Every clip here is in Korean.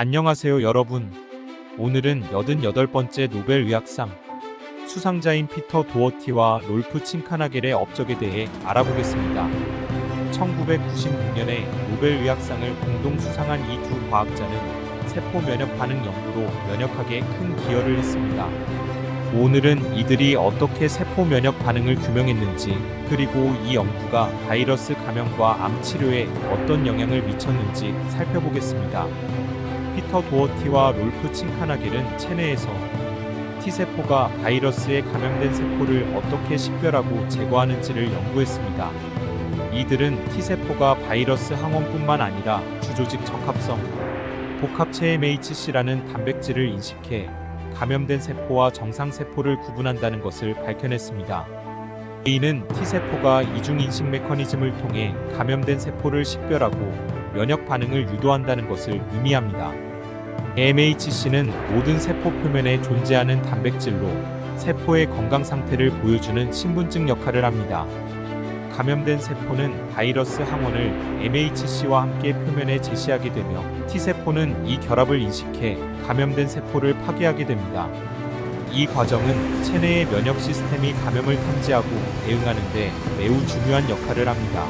안녕하세요 여러분. 오늘은 88번째 노벨 의학상 수상자인 피터 도어티와 롤프 칭카나겔의 업적에 대해 알아보겠습니다. 1996년에 노벨 의학상을 공동 수상한 이 두 과학자는 세포 면역 반응 연구로 면역학에 큰 기여를 했습니다. 오늘은 이들이 어떻게 세포 면역 반응을 규명했는지, 그리고 이 연구가 바이러스 감염과 암 치료에 어떤 영향을 미쳤는지 살펴보겠습니다. 피터 도어티와 롤프 칭카나겔은 체내에서 T세포가 바이러스에 감염된 세포를 어떻게 식별하고 제거하는지를 연구했습니다. 이들은 T세포가 바이러스 항원뿐만 아니라 주조직 적합성, 복합체 MHC라는 단백질을 인식해 감염된 세포와 정상 세포를 구분한다는 것을 밝혀냈습니다. 이는 T세포가 이중 인식 메커니즘을 통해 감염된 세포를 식별하고 면역 반응을 유도한다는 것을 의미합니다. MHC는 모든 세포 표면에 존재하는 단백질로 세포의 건강 상태를 보여주는 신분증 역할을 합니다. 감염된 세포는 바이러스 항원을 MHC와 함께 표면에 제시하게 되며 T세포는 이 결합을 인식해 감염된 세포를 파괴하게 됩니다. 이 과정은 체내의 면역 시스템이 감염을 탐지하고 대응하는 데 매우 중요한 역할을 합니다.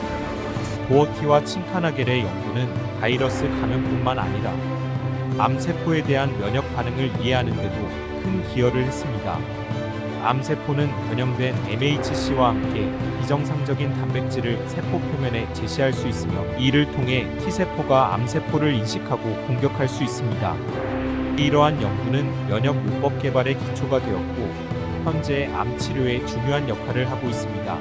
도어티와 칭카나겔의 연구는 바이러스 감염뿐만 아니라 암세포에 대한 면역 반응을 이해하는 데도 큰 기여를 했습니다. 암세포는 변형된 MHC와 함께 비정상적인 단백질을 세포 표면에 제시할 수 있으며 이를 통해 T세포가 암세포를 인식하고 공격할 수 있습니다. 이러한 연구는 면역 요법 개발의 기초가 되었고 현재 암 치료에 중요한 역할을 하고 있습니다.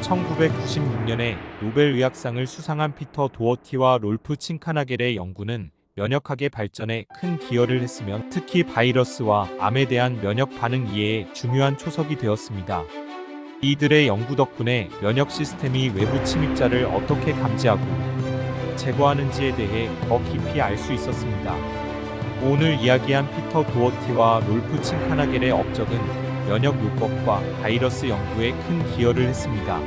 1996년에 노벨 의학상을 수상한 피터 도어티와 롤프 칭카나겔의 연구는 면역학의 발전에 큰 기여를 했으며 특히 바이러스와 암에 대한 면역 반응 이해에 중요한 초석이 되었습니다. 이들의 연구 덕분에 면역 시스템이 외부 침입자를 어떻게 감지하고 제거하는지에 대해 더 깊이 알 수 있었습니다. 오늘 이야기한 피터 도어티와 롤프 칭카나겔의 업적은 면역 요법과 바이러스 연구에 큰 기여를 했습니다.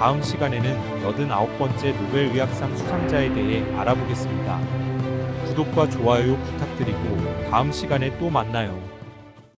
다음 시간에는 89번째 노벨 의학상 수상자에 대해 알아보겠습니다. 구독과 좋아요 부탁드리고 다음 시간에 또 만나요.